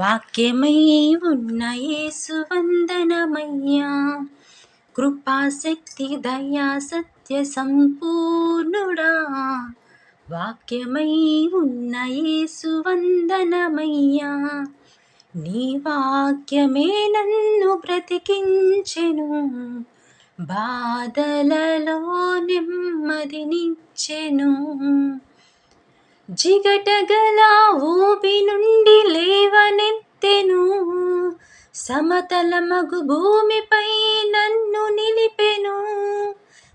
వాక్యమై ఉన్న యేసు వందనమయ్యా. కృపాశక్తి దయా సత్య సంపూర్ణుడా. వాక్యమై ఉన్న యేసు వందనమయ్యా. నీ వాక్యమే నన్ను బ్రతికించెను. బాధలలో నెమ్మదినిచ్చెను జిగటగల ఊపి నుండి లే సమతలమగు భూమిపై నన్ను నిలిపెను.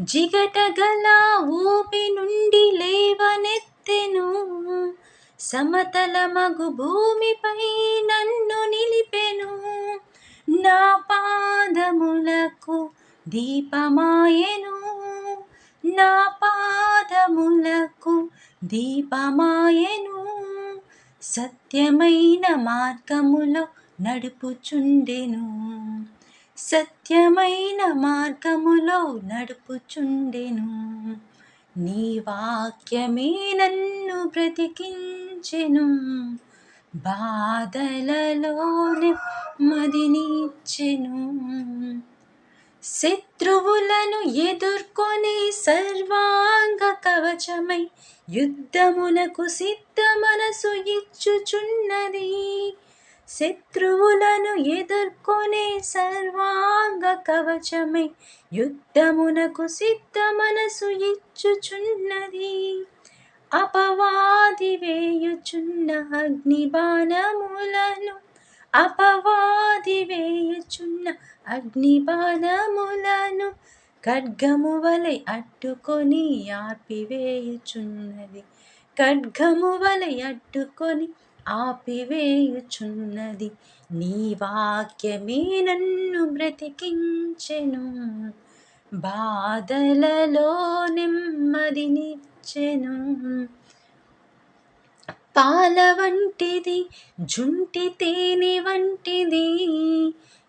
జిగటగల ఊపి నుండి లేవనెత్తెను. సమతలమగు భూమిపై నన్ను నిలిపెను. నా పాదములకు దీపమాయెను. నా పాదములకు దీపమాయెను. సత్యమైన మార్గములో నడుపుచుండెను. సత్యమైన మార్గములో నడుపుచుండెను. నీ వాక్యమే నన్ను బ్రతికించెను. బాధలలో నెమ్మదినిచ్చెను. శత్రువులను ఎదుర్కొని సర్వాంగ కవచమై యుద్ధమునకు సిద్ధ మనసు ఇచ్చుచున్నది. శత్రువులను ఎదుర్కొనే సర్వాంగ కవచమే యుద్ధమునకు సిద్ధ మనసు ఇచ్చుచున్నది. అపవాది వేయుచున్న అగ్ని బాణములను అపవాది వేయుచున్న అగ్ని బాణములను ఖడ్గము వలె అడ్డుకొని ఆపివేయుచున్నది ఖడ్గము వలె అడ్డుకొని ఆపివేయుచున్నది. నీ వాక్యమే నన్ను బ్రతికించెను. బాధలలో నెమ్మదినిచ్చెను. పాల వంటిది జుంటి తేనె వంటిది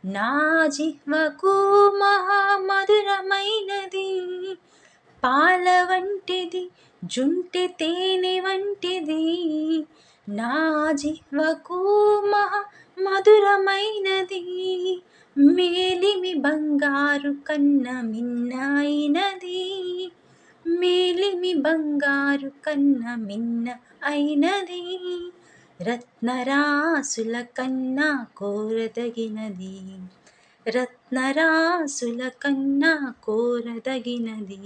నా జిహ్వకు మహామధురమైనది. పాల వంటిది జుంటి తేనె వంటిది నా జిహ్వకు మహా మధురమైనది మేలిమి బంగారు కన్న మిన్నైనది మేలిమి బంగారు కన్న మిన్న అయినది రత్నరాసుల కన్నా కోరదగినది రత్నరాసుల కన్నా కోరదగినది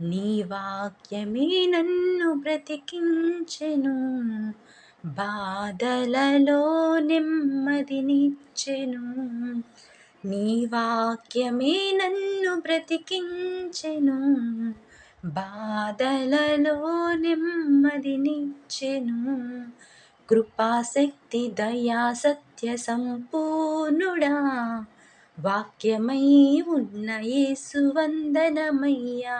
నీ వాక్యమే నన్ను బ్రతికించెను బాధలలో నెమ్మదినిచ్చెను. నీ వాక్యమే నన్ను బ్రతికించెను బాధలలో నెమ్మదినిచ్చెను. కృపాశక్తి దయా సత్య సంపూర్ణుడా వాక్యమై ఉన్న యేసువందనమయ్యా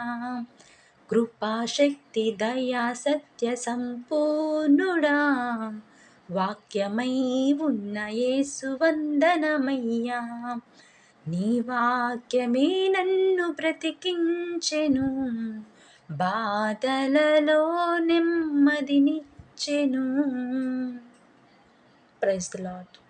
కృపాశక్తి దయా సత్య సంపూర్ణుడా. వాక్యమై ఉన్న యేసువందనమయ్యా నీ వాక్యమే నన్ను బ్రతికించెను. బాధలలో నెమ్మదినిచ్చెను. Price lot